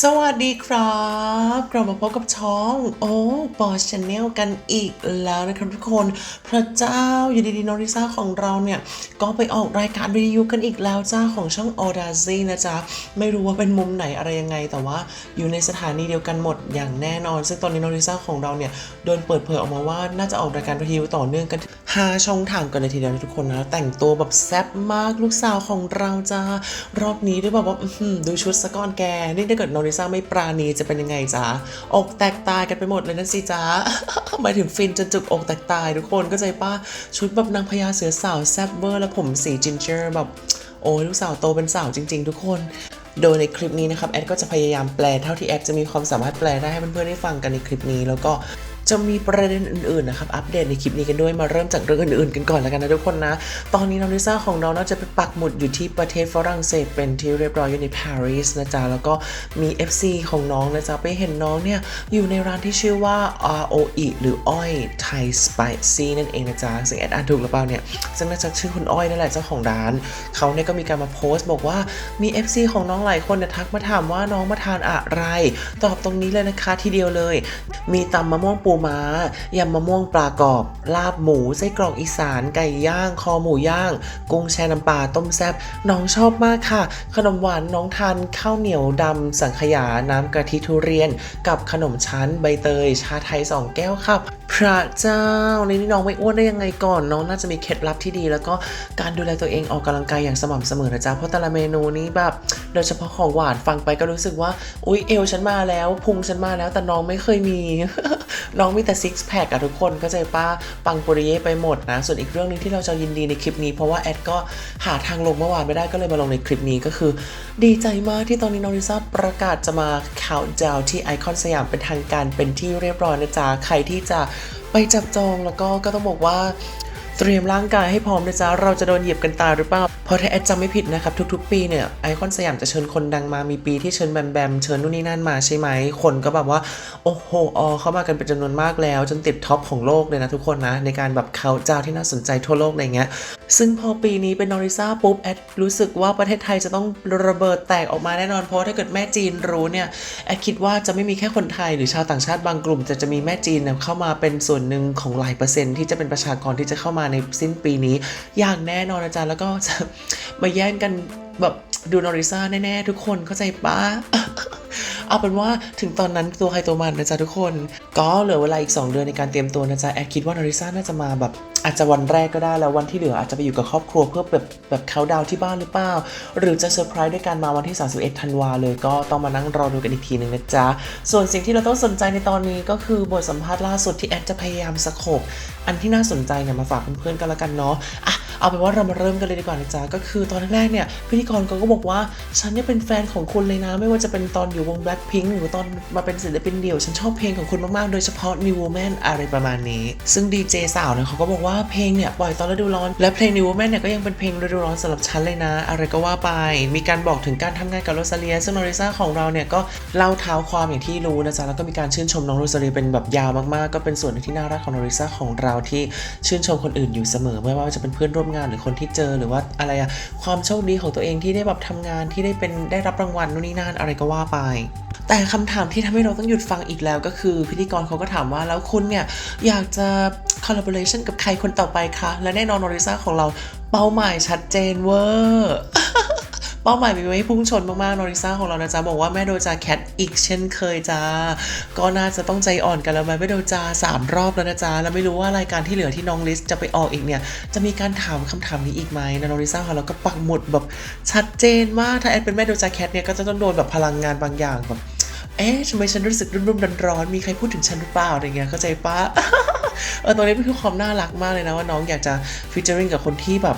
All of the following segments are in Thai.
สวัสดีครับกลับมาพบกับช่องโอ้ปอชแนลกันอีกแล้วนะครับทุกคน พระเจ้าอยู่ดีๆนอริซ่าของเราเนี่ย ก็ไปออกรายการวิทยุกันอีกแล้วจ้าของช่องออดาซีนะจ๊ะ ไม่รู้ว่าเป็นมุมไหนอะไรยังไง แต่ว่าอยู่ในสถานีเดียวกันหมดอย่างแน่นอน ซึ่งตอนนี้นอริซ่าของเราเนี่ยโดนเปิดเผยออกมาว่าน่าจะออกรายการวิทยุต่อเนื่องกันห้าช่องทางกันเลยทีเดียวทุกคนนะแต่งตัวแบบแซ่บมากลูกสาวของเราจ้ารอบนี้ด้วยแบบว่าดูชุดสะก้อนแกนี่ถ้าเกิดนอริซ่าไม่ปราณีจะเป็นยังไงจ๊ะอกแตกตายกันไปหมดเลยนั่นสิจ๊ะหมายถึงฟินจนจุกอกแตกตายทุกคนก็ใจป้าชุดแบบนางพญาเสือสาวแซบเบอร์และผมสีจินเจอร์แบบโอ้ยลูกสาวโตเป็นสาวจริง ๆ ทุกคนโดยในคลิปนี้นะครับแอดก็จะพยายามแปลเท่าที่แอดจะมีความสามารถแปลได้ให้เพื่อนๆได้ฟังกันในคลิปนี้ แล้วก็ จะมีประเด็นอื่นๆนะครับอัปเดตในคลิปนี้กันด้วยมาเริ่มจากเรื่องอื่นๆกันก่อนแล้วกันนะทุกคนนะ ตอนนี้น้องลิซ่าของเราน่าจะไปปักหมุดอยู่ที่ประเทศฝรั่งเศสเป็นที่เรียบร้อยอยู่ในปารีสนะจ๊ะแล้วก็มี FC ของน้องนะจ๊ะไปเห็นน้องเนี่ยอยู่ในร้านที่ชื่อว่า ROE หรืออ้อยไทยสไปซี่นั่นเองนะจ๊ะซึ่งแอดอ่านถูกหรือเปล่าเนี่ยซึ่งน่าจะชื่อคุณอ้อยนั่นแหละเจ้าของร้านเขาเนี่ยก็มีการมาโพสต์บอกว่ามี FC ของน้องหลายคนเนี่ยทักมาถามว่าน้องมาทานอะไร ตอบตรงนี้เลยนะคะทีเดียวเลย มีตำมะม่วงปูม้ายำมะม่วงปลากรอบ ลาบหมูไส้กรอกอีสานไก่ย่าง คอหมูย่าง กุ้งแช่น้ำปลาต้มแซบน้องชอบมากค่ะ ขนมหวานน้องทานข้าวเหนียวดำสังขยาน้ำกะทิทุเรียน กับขนมชั้นใบเตย ชาไทยสองแก้วครับพระเจ้าในนี่น้องไม่อ้วนได้ยังไงก่อน น้องน่าจะมีเคล็ดลับที่ดี แล้วก็การดูแลตัวเองออกกำลังกายอย่างสม่ำเสมอนะจ๊ะเพราะแต่ละเมนูนี้แบบโดยเฉพาะของหวานฟังไปก็รู้สึกว่าอุ๊ยเอวฉันมาแล้วพุงฉันมาแล้วแต่น้องไม่เคยมี น้องมีแต่ซิกแพคอะทุกคนก็ใจป้าปังปุริเย่ไปหมดนะ ส่วนอีกเรื่องหนึงที่เราจะยินดีในคลิปนี้ เพราะว่าแอดก็หาทางลงเมื่อวานไม่ได้ก็เลยมาลงในคลิปนี้ก็คือ ดีใจมากที่ตอนนี้น้องลิซ่าประกาศจะมาข่าวดาวที่ไอคอนสยามเป็นทางการเป็นที่เรียบร้อยนะจ๊ะใครที่จะไปจับจองแล้วก็ก็ต้องบอกว่า เตรียมร่างกายให้พร้อมนะจ๊ะเราจะโดนเหยียบกันตายหรือเปล่า เพราะถ้าแอดจำไม่ผิดนะครับทุกๆ ปีเนี่ยไอคอนสยามจะเชิญคนดังมามีปีที่เชิญแบมแบมเชิญนู่นนี่นั่นมาใช่ไหมคนก็แบบว่าโอ้โหออเข้ามากันเป็นจำนวนมากแล้ว จนติดท็อปของโลกเลยนะทุกคนนะในการแบบเขาเจ้าที่น่าสนใจทั่วโลกอะไรเงี้ย ซึ่งพอปีนี้เป็นนอริซ่าปุ๊บแอดรู้สึกว่าประเทศไทยจะต้องระเบิดแตกออกมาแน่นอนเพราะถ้าเกิดแม่จีนรู้เนี่ยแอดคิดว่าจะไม่มีแค่คนไทยหรือชาวต่างชาติบางกลุ่มแต่จะมีแม่จีนเนี่ยเข้ามาเป็นส่วนหนึ่งของหลายเปอร์เซ็นต์ที่จะเป็นประชากรที่จะเข้ามาในสิ้นปีนี้ อย่างแน่นอนอาจารย์แล้วก็จะมาแย่งกันแบบดูนอริซ่าแน่ๆทุกคนเข้าใจปะ เอาเป็นว่าถึงตอนนั้นตัวใครตัวมันนะจ๊ะทุกคน ก็เหลือเวลาอีก 2 เดือนในการเตรียมตัวนะจ๊ะแอดคิดว่านอริซ่าน่าจะมาแบบอาจจะวันแรกก็ได้แล้ววันที่เหลืออาจจะไปอยู่กับครอบครัวเพื่อแบบแบบเขาดาวที่บ้านหรือเปล่า หรือจะเซอร์ไพรส์ด้วยการมาวันที่ 31 ธันวาเลยก็ต้องมานั่งรอดูกันอีกทีหนึ่งนะจ๊ะ ส่วนสิ่งที่เราต้องสนใจในตอนนี้ก็คือบทสัมภาษณ์ล่าสุดที่แอดจะพยายามสโคบอันที่น่าสนใจเนี่ยมาฝากเพื่อนๆกันละกันเนาะอะ เอาเป็นว่าเรามาเริ่มกันเลยดีกว่านะจ๊ะก็คือตอนแรกเนี่ยพิธีกรเขาก็บอกว่าฉันเนี่ยเป็นแฟนของคุณเลยนะไม่ว่าจะเป็นตอนอยู่วง Blackpink หรือตอนมาเป็นศิลปินเดี่ยว ฉันชอบเพลงของคุณมากๆ โดยเฉพาะ New Woman อะไรประมาณนี้ ซึ่งดีเจสาวเนี่ยเขาก็บอกว่าเพลงเนี่ยปล่อยตอนฤดูร้อน และเพลง New Woman เนี่ยก็ยังเป็นเพลงฤดูร้อนสำหรับฉันเลยนะ อะไรก็ว่าไป มีการบอกถึงการทำงานกับโรซาเลียซึ่งโนริซ่าของเราเนี่ยก็เล่าเท้าความอย่างที่รู้นะจ๊ะแล้วก็มีการชื่นชมน้องโรซาเลียเป็นแบบยาวมากๆ ก็เป็นส่วนหนึ่งที่น่ารักของโนริซาของเราที่ชื่นชมคนอื่นอยู่เสมอไม่ว่าจะเป็นเพื่อนร่วมงานหรือคนที่เจอหรือว่าอะไรอะความโชคดีของตัวเองที่ได้แบบทำงานที่ได้เป็นได้รับรางวัลนู่นนี่นั่นอะไรก็ว่าไป แต่คำถามที่ทำให้เราต้องหยุดฟังอีกแล้วก็คือ พิธีกรเขาก็ถามว่าแล้วคุณเนี่ยอยากจะ collaboration กับใครคนต่อไปคะและแน่นอนนอริซ่าของเราเป้าหมายชัดเจนเวอร์ เป้าหมายมีไว้พุ่งชนมากๆนอริซ่าของเรานะจ๊ะบอกว่าแม่โดจาแคทอีกเช่นเคยจ้าก็น่าจะต้องใจอ่อนกันแล้วไหมแม่โดจาสามรอบแล้วนะจ๊ะแล้วไม่รู้ว่ารายการที่เหลือที่น้องลิสจะไปออกอีกเนี่ยจะมีการถามคำถามนี้อีกไหมนะนอริซ่าของเราก็ปักหมุดแบบชัดเจนมากถ้าแอดเป็นแม่โดจาแคทเนี่ยก็จะต้องโดนแบบพลังงานบางอย่างแบบเอ๊ะทำไมฉันรู้สึกรุ่มๆร้อนๆมีใครพูดถึงฉันหรือเปล่าอะไรเงี้ยเข้าใจปะเออตรงนี้เป็นคือความน่ารักมากเลยนะว่าน้องอยากจะฟิชเจอริงกับคนที่แบบ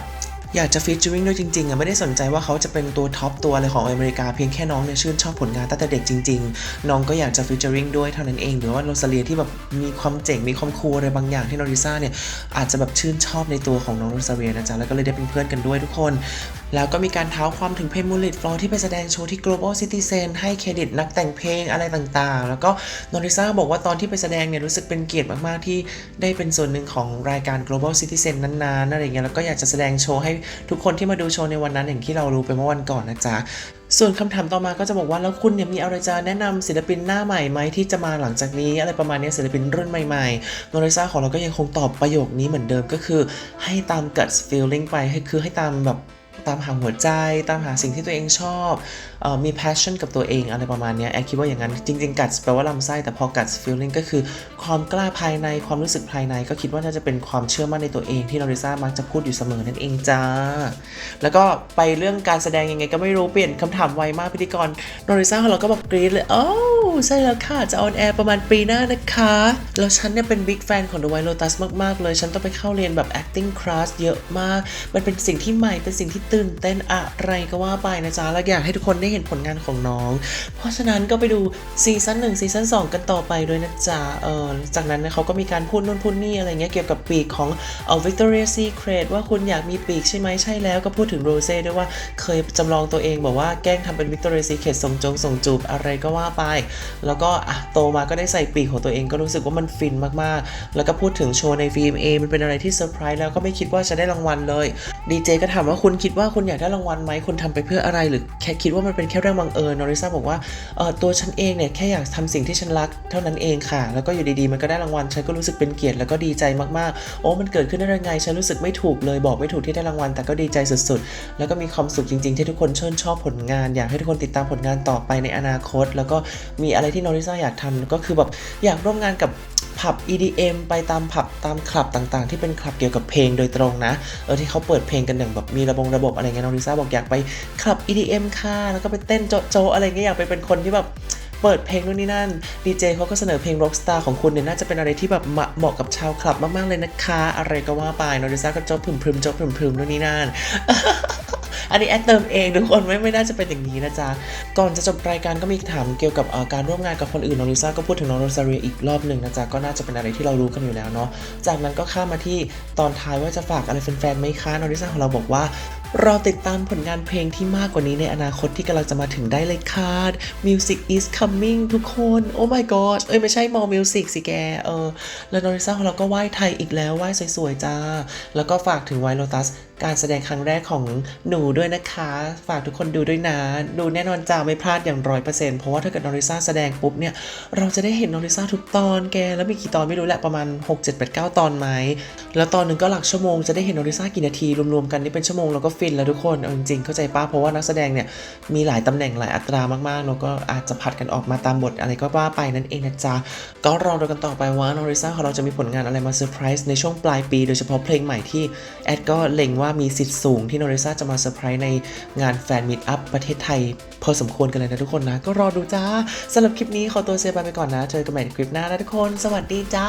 อยากจะฟีเจอริงด้วยจริงๆอะไม่ได้สนใจว่าเขาจะเป็นตัวท็อปตัวอะไรของอเมริกาเพียงแค่น้องเนี่ยชื่นชอบผลงานตั้งแต่เด็กจริงๆ น้องก็อยากจะฟีเจอริงด้วยเท่านั้นเองหรือว่าโรซาเลียที่แบบมีความเจ๋งมีความคูลอะไรบางอย่างที่นอริซ่าเนี่ยอาจจะแบบชื่นชอบในตัวของน้องโรซาเลียนะจ๊ะแล้วก็เลยได้เป็นเพื่อนกันด้วยทุกคนแล้วก็มีการเท้าความถึงเพลงมูลิตฟลอที่ไปแสดงโชว์ที่ global citizen ให้เครดิตนักแต่งเพลงอะไรต่างๆ แล้วก็นอริซ่าบอกว่าตอนที่ไปแสดงเนี่ยรู้สึกเป็นเกียรติมากๆ ที่ได้เป็นส่วนหนึ่งของรายการ global citizen นั้นๆอะไรเงี้ยแล้วก็อยากจะแสดงโชว์ให้ทุกคนที่มาดูโชว์ในวันนั้นอย่างที่เรารู้ไปเมื่อวันก่อนนะจ๊ะส่วนคำถามต่อมาก็จะบอกว่า แล้วคุณเนี่ยมีอะไรจะแนะนำศิลปินหน้าใหม่ไหมที่จะมาหลังจากนี้ อะไรประมาณนี้ศิลปินรุ่นใหม่ๆโนริซาของเราก็ยังคงตอบประโยคนี้เหมือนเดิมก็คือ ให้ตาม gut feeling ไปให้คือให้ตามแบบ ตามหาหัวใจ ตามหาสิ่งที่ตัวเองชอบออมี passion กับตัวเองอะไรประมาณนี้แอคิดว่าอย่างนั้น จริงๆ gut แปลว่าลำไส้ แต่พอ gut feeling ก็คือความกล้าภายในความรู้สึกภายใน ก็คิดว่าน่าจะเป็นความเชื่อมั่นในตัวเองที่โนริซ่ามักจะพูดอยู่เสมอนั่นเองจ้า แล้วก็ไปเรื่องการแสดงยังไงก็ไม่รู้เปลี่ยนคำถามไวมากพิธีกรโนริซ่าของเราก็แบบกรี๊ดเลยโอ้ใช่แล้วค่ะจะออนแอร์ประมาณปีหน้านะคะ แล้วฉันเนี่ยเป็นบิ๊กแฟนของ The White Lotus มากๆเลย ฉันต้องไปเข้าเรียนแบบ acting class เยอะมาก มันเป็นสิ่งที่ใหม่เป็นสิ่งที่ตื่นเต้นอะไรก็ว่าไปนะจ๊ะ แล้วอยากให้ทุกคนได้เห็นผลงานของน้อง เพราะฉะนั้นก็ไปดูซีซั่นหนึ่งซีซั่นสองกันต่อไปด้วยนะจ๊ะ เออจากนั้นเขาก็มีการพูดนู่นพูดนี่อะไรเงี้ยเกี่ยวกับปีกของเออ Victoria Secret ว่าคุณอยากมีปีกใช่ไหมใช่แล้วก็พูดถึงโรเซ่ด้วยว่าเคยจำลองตัวเองบอกว่าแกล้งทำเป็น Victoria Secret ส่งจงส่งจูบอะไรก็ว่าไป แล้วก็อะโตมาก็ได้ใส่ปีกของตัวเองก็รู้สึกว่ามันฟินมากๆ แล้วก็พูดถึงโชว์ใน VMA มันเป็นอะไรที่เซอร์ไพรส์แล้วก็ไม่คิดว่าจะได้รางวัลเลยดีเจก็ถามว่าคุณคิดว่าาคุณอยากได้รางวัลไหมคุณทำไปเพื่ออะไร หรือแค่คิดว่ามันเป็นแค่เรื่องบังเอิญนอริซาบอกว่าเออตัวฉันเองเนี่ยแค่อยากทำสิ่งที่ฉันรักเท่านั้นเองค่ะ แล้วก็อยู่ดีๆมันก็ได้รางวัลฉันก็รู้สึกเป็นเกียรติแล้วก็ดีใจมากๆ โอ้มันเกิดขึ้นได้ยังไงฉันรู้สึกไม่ถูกเลยบอกไม่ถูกที่ได้รางวัลแต่ก็ดีใจสุดๆ แล้วก็มีความสุขจริงๆ ที่ทุกคนชื่นชอบผลงาน อยากให้ทุกคนติดตามผลงานต่อไปในอนาคต แล้วก็มีอะไรที่นอริซาอยากทำก็คือแบบอยากร่วมงานกับผับ EDM ไปตามผับตามคลับต่างๆ ที่เป็นคลับเกี่ยวกับเพลงโดยตรงนะ เออที่เขาเปิดเพลงกันอย่างแบบมีระบบระบบอะไรเงี้ยน้องลิซ่าบอกอยากไปคลับ EDM ค่ะแล้วก็ไปเต้นโจะโจอะไรเงี้ยอยากไปเป็นคนที่แบบเปิดเพลงนู่นนี่นั่นดีเจเขาก็เสนอเพลง Rockstar ของคุณเนี่ยน่าจะเป็นอะไรที่แบบเหมาะกับชาวคลับมากๆเลยนะคะ อะไรก็ว่าไปน้องลิซ่าก็โจะพรึมๆโจะพรึมๆนู่นนี่นั่น อันนี้แอดเติมเองทุกคนไม่ไม่น่าจะเป็นอย่างนี้นะจ๊ะ ก่อนจะจบรายการก็มีถามเกี่ยวกับการร่วมงานกับคนอื่นน้องลิซ่าก็พูดถึงน้องโรซาเรียอีกรอบหนึ่งนะจ๊ะก็น่าจะเป็นอะไรที่เรารู้กันอยู่แล้วเนาะ จากนั้นก็ข้ามมาที่ตอนท้ายว่าจะฝากอะไรแฟนๆไหมคะน้องลิซ่าของเราบอกว่ารอติดตามผลงานเพลงที่มากกว่านี้ในอนาคตที่กำลังจะมาถึงได้เลยค่ะ Music is coming ทุกคน โอ้ my god เอ้ยไม่ใช่มอมิวสิกสิแก เออ แล้วนอริซ่าของเราก็ไหว้ไทยอีกแล้วไหว้สวยๆ จ้า แล้วก็ฝากถึงไวโ o ตัส การแสดงครั้งแรกของหนูด้วยนะคะ ฝากทุกคนดูด้วยนะ ดูแน่นอนจ้าไม่พลาดอย่างร้อยเปอร์เซ็นต์เพราะว่าถ้าเกิดนอริซ่าแสดงปุ๊บเนี่ย เราจะได้เห็นนอริซ่าทุกตอนแก แล้วมีกี่ตอนไม่รู้แหละประมาณ 6 7 8 9 ตอนไหม แล้วตอนหนึ่งก็หลักชั่วโมงจะได้เห็นนอริซ่ากี่นาที รวมๆกันนี่เป็นชั่วโมงแล้วก็ฟินแล้วทุกคนเอาจริงๆเข้าใจป้าเพราะว่านักแสดงเนี่ยมีหลายตำแหน่งหลายอัตรามากๆแล้วก็อาจจะผัดกันออกมาตามบทอะไรก็ว่าไปนั่นเองนะจ๊ะก็รอดูกันต่อไปว่านอริซ่าของเราจะมีผลงานอะไรมาเซอร์ไพรส์ในช่วงปลายปี โดยเฉพาะเพลงใหม่ที่แอดก็เล็งว่า่ามีสิทธิ์สูงที่โนริซ่าจะมาเซอร์ไพรส์ในงานแฟนมิตอัพประเทศไทยพอสมควรกันเลยนะทุกคนนะ ก็รอดูจ้าสำหรับคลิปนี้ขอตัวเซบายไปก่อนนะ เจอกันใหม่ในคลิปหน้านะทุกคน สวัสดีจ้า